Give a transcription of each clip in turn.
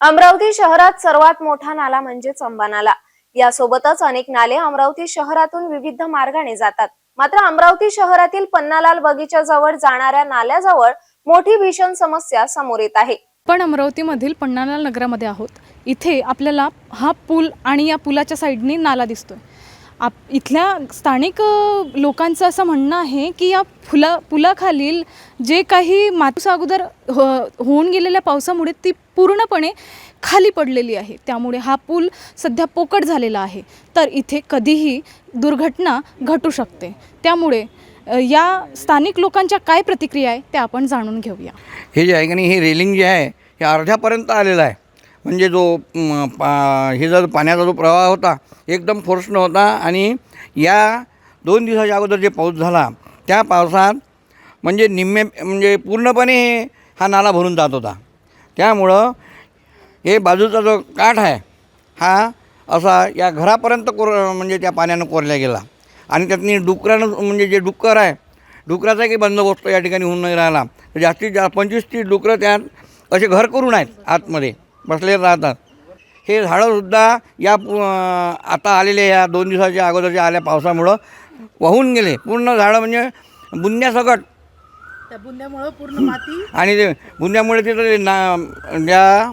अमरावती शहरात सर्वात मोठा नाला म्हणजे चंबा नाला यासोबतच अनेक नाले अमरावती शहरातून विविध मार्गाने जातात. मात्र अमरावती शहरातील पन्नालाल बगीच्याजवळ जाणाऱ्या नाल्याजवळ मोठी भीषण समस्या समोर येत आहे. पण अमरावतीमधील पन्नालाल नगरामध्ये आहोत. इथे आपल्याला हा पूल आणि या पुलाच्या साईडने नाला दिसतोय. आप इथल्या स्थानिक लोकांचं असं म्हणणं आहे की या फुला पुलाखालील जे काही मातूस अगोदर हो होऊन गेलेल्या पावसामुळे ती पूर्णपणे खाली पडलेली आहे. त्यामुळे हा पूल सध्या पोकट झालेला आहे. तर इथे कधीही दुर्घटना घटू शकते. त्यामुळे या स्थानिक लोकांच्या काय प्रतिक्रिया आहे त्या आपण जाणून घेऊया. हे जे आहे की नाही हे रेलिंग जे आहे हे अर्ध्यापर्यंत आलेलं आहे. म्हणजे जो पा हे जर पाण्याचा जो प्रवाह होता एकदम फोर्सनं होता आणि या दोन दिवसाच्या अगोदर जे पाऊस झाला त्या पावसात म्हणजे निम्मे म्हणजे पूर्णपणे हा नाला भरून जात होता. त्यामुळं हे बाजूचा जो काठ आहे हा असा या घरापर्यंत कोर म्हणजे त्या पाण्यानं कोरल्या गेला. आणि त्यातनी डुकरानं म्हणजे जे डुक्कर आहे डुकराचा काही बंदोबस्त या ठिकाणी होऊन नाही राहिला. जास्तीत जास्त पंचवीस तीस डुकरं त्यात असे घर करून आहेत आतमध्ये. बसलेले राहतात. हे झाडंसुद्धा या पु- आता आलेले या दोन दिवसाच्या अगोदरच्या आल्या पावसामुळं वाहून गेले. पूर्ण झाडं म्हणजे बुंद्यासकट. त्या बुंद्यामुळं पूर्ण माती. आणि ते बुंद्यामुळे ते ना ज्या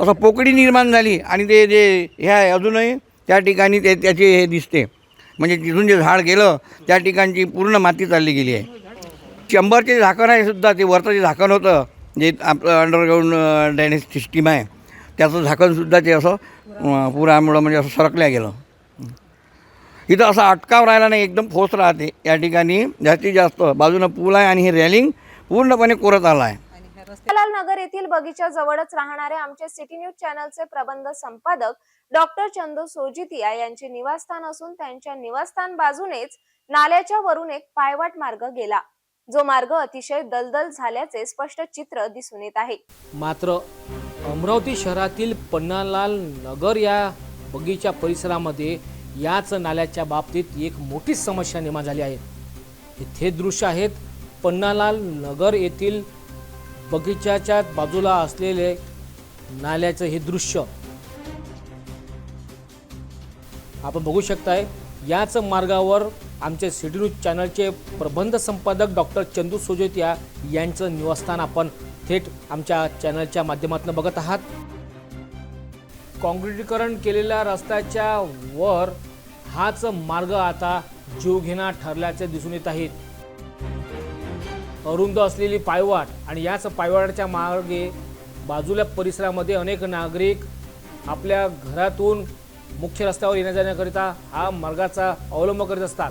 असं पोकळी निर्माण झाली आणि ते जे हे आहे अजूनही त्या ठिकाणी ते त्याचे हे दिसते. म्हणजे तिथून जे झाड गेलं त्या ठिकाणची पूर्ण माती चालली गेली आहे. जे झाकण आहे सुद्धा ते वरचं जे झाकण होतं जे आपलं अंडरग्राऊंड ड्रेनेज सिस्टीम आहे त्याचं झाकणसुद्धा ते असं पुरामुळं म्हणजे असं सरकल्या गेलं. इथं असं अटकाव राहिला नाही एकदम फोस राहते. या ठिकाणी जास्तीत जास्त बाजूनं पूल आहे आणि हे रॅलिंग पूर्णपणे कोरत आला आहे. जवाहरलाल नगर येथील बगीच्या जवळच राहणारे आमचे सिटी न्यूज चॅनलचे प्रबंध संपादक डॉक्टर चंदू सोजितिया यांचे निवासस्थान असून त्यांच्या निवासस्थान बाजूनेच नाल्याच्या वरून एक पायवाट मार्ग गेला. जो मार्ग अतिशय दलदल झाल्याचे स्पष्ट चित्र दिसून येत आहे. मात्र अमरावती शहरातील पन्नालाल नगर या बगीचा परिसरामध्ये याच नाल्याच्या बाबतीत एक मोठी समस्या निर्माण झाली आहे. इथे दृश्य आहेत पन्नालाल नगर येथील बगीचाच्या बाजूला असलेले नाल्याचं हे दृश्य. आपण बघू शकताय याच मार्गावर आमचे सिटी न्यूज चॅनलचे प्रबंध संपादक डॉक्टर चंदू सोजोतिया यांचं निवासस्थान आपण थेट आमच्या चॅनलच्या माध्यमातून बघत आहात. काँक्रिटीकरण केलेल्या रस्त्याच्या वर हाच मार्ग आता जीवघेणा ठरल्याचे दिसून येत आहेत. अरुंद असलेली पायवाट आणि याच पायवाटाच्या मार्गे बाजूला परिसरामध्ये अनेक नागरिक आपल्या घरातून मुख्य रस्त्यावर येण्या जाण्याकरिता हा मार्गाचा अवलंब करीत असतात.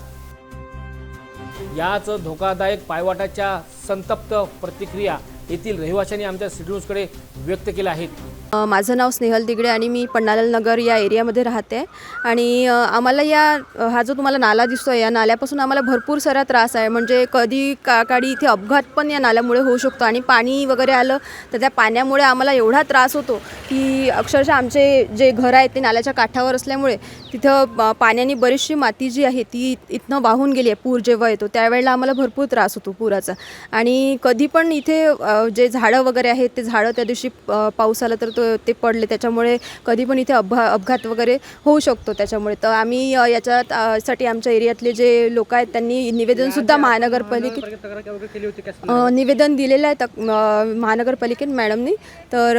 याच धोकादायक पायवाटाच्या संतप्त प्रतिक्रिया येथील रहिवाशांनी आमच्या सिटी न्यूजकडे व्यक्त केल्या आहेत. माझं नाव स्नेहल दिगडे आणि मी पन्नालाल नगर या एरियामध्ये राहते. आणि आम्हाला या हा जो तुम्हाला नाला दिसतो आहे या नाल्यापासून आम्हाला भरपूर सारा त्रास आहे. म्हणजे कधी का काळी इथे अपघात पण या नाल्यामुळे होऊ शकतो आणि पाणी वगैरे आलं तर त्या पाण्यामुळे आम्हाला एवढा त्रास होतो की अक्षरशः आमचे जे घर आहेत ते नाल्याच्या काठावर असल्यामुळे तिथं पाण्याने बरीचशी माती जी आहे ती इथनं वाहून गेली आहे. पूर जेव्हा येतो त्यावेळेला आम्हाला भरपूर त्रास होतो पुराचा. आणि कधी पण इथे जे झाडं वगैरे आहेत ते झाडं त्या दिवशी पाऊस आला तर तो ते पडले. त्याच्यामुळे कधी पण इथे अपघा अपघात वगैरे होऊ शकतो त्याच्यामुळे. तर आम्ही याच्यात साठी आमच्या एरियातले जे लोक आहेत त्यांनी निवेदनसुद्धा महानगरपालिकेत निवेदन दिलेलं आहे तक अ, महानगरपालिकेत मॅडमनी. तर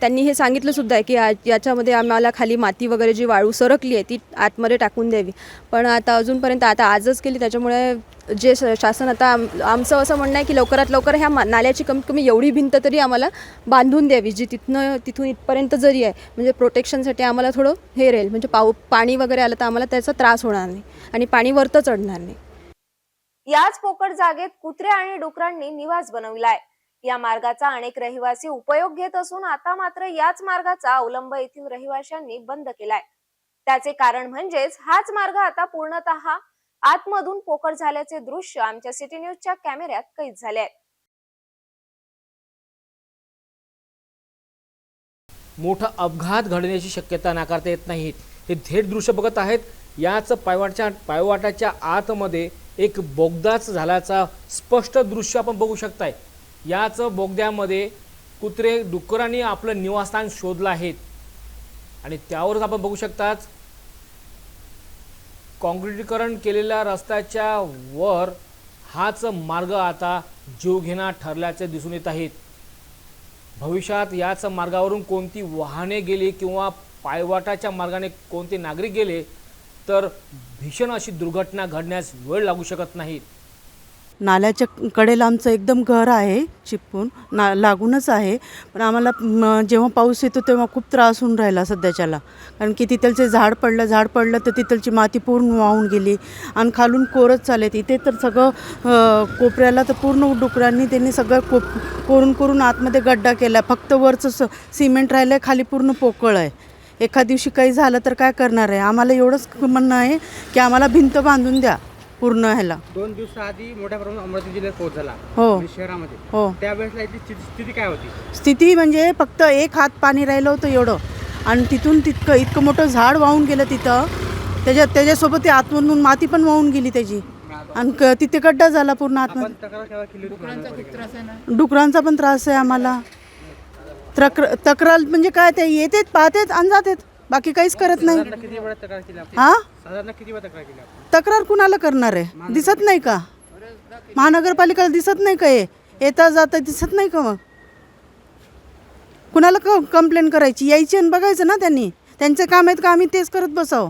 त्यांनी हे सांगितलं सुद्धा आहे की याच्यामध्ये आम्हाला खाली माती वगैरे जी वाळू सरकली आहे ती आतमध्ये टाकून द्यावी. पण आता अजूनपर्यंत आता आजच केली त्याच्यामुळे जे शासन आता आम आमचं असं म्हणणं आहे की लवकरात लवकर ह्या नाल्याची कमीत कमी एवढी भिंत तरी आम्हाला बांधून द्यावी जी तिथनं तिथून इथपर्यंत जरी आहे. म्हणजे प्रोटेक्शनसाठी आम्हाला थोडं हे राहील. म्हणजे पाऊ पाणी वगैरे आलं तर आम्हाला त्याचा त्रास होणार नाही आणि पाणी वरतं चढणार नाही. याच पोकळ जागेत कुत्रे आणि डुकरांनी निवास बनविलाय. या मार्गाचा अनेक रहिवासी उपयोग घेत असून आता मात्र याच मार्गाचा अवलंब येथील रहिवाशांनी बंद केलाय. त्याचे कारण म्हणजेच हाच मार्ग आता पूर्णतः आतमधून पोकळ झाल्याचे दृश्य आमच्या सिटी न्यूजच्या कॅमेऱ्यात कैद झाले आहे मोठा अपघात घडण्याची शक्यता नाकारता येत नाही हे थेट दृश्य बघत आहेत. याच पायवाटच्या पायवाटाच्या आतमध्ये एक बोगदाच झाल्याचा स्पष्ट दृश्य आपण बघू शकताय. याच बोगद्यामध्ये कुत्रे डुकरांनी आपलं निवासस्थान शोधलं आहेत. आणि त्यावरच आपण बघू शकताच काँक्रिटीकरण केलेल्या रस्त्याच्या वर हाच मार्ग आता जीवघेणा ठरल्याचे दिसून येत आहेत. भविष्यात याच मार्गावरून कोणती वाहने गेली किंवा पायवाटाच्या मार्गाने कोणते नागरिक गेले तर भीषण अशी दुर्घटना घडण्यास वेळ लागू शकत नाही. नाल्याच्या कडेला आमचं एकदम घर आहे चिपकून. ना लागूनच आहे. पण आम्हाला जेव्हा पाऊस येतो तेव्हा खूप त्रास होऊन राहिला सध्याच्याला. कारण की तिथलचे झाड पडलं झाड पडलं तर तिथलची माती पूर्ण वाहून गेली. आणि खालून कोरच चालेत इथे तर सगळं कोपऱ्याला तर पूर्ण डुकरांनी त्यांनी सगळं कोप कोरून कोरून आतमध्ये गड्डा केला. फक्त वरचं स सिमेंट राहिलं आहे खाली पूर्ण पोकळ आहे. एखाद दिवशी काही झालं तर काय करणार आहे? आम्हाला एवढंच म्हणणं आहे की आम्हाला भिंत बांधून द्या. पूर्ण ह्याला. दोन दिवसाआधी मोठ्या प्रमाणात अमरावती जिल्ह्यात पाऊस झाला. हो. शहरामध्ये. हो. त्यावेळेसला इथली स्थिती स्थिती काय होती? स्थिती म्हणजे फक्त एक हात पाणी राहिलं होतं एवढं. आणि तिथून तितकं इतकं मोठं झाड वाहून गेलं तिथं. त्याच्यात त्याच्यासोबत ते आतमधून माती पण वाहून गेली त्याची. आणि क- तिथे गड्डा झाला पूर्ण आपण आतमध्ये तक्रार केव्हा केली होती? महानगरपालिकेला? डुकरांचा पण त्रास आहे आम्हाला. तक्र तक्रार म्हणजे काय ते येतेत पाहतेत आणि जातेत. बाकी काहीच करत नाही. हा? तक्रार कुणाला करणार आहे? दिसत नाही का? महानगरपालिकेला दिसत नाही का हे? येता जाता दिसत नाही का मग? कुणाला क कंप्लेंट करायची? यायची आणि बघायचं ना त्यांनी. त्यांचे काम आहेत का? आम्ही तेच करत बसावं.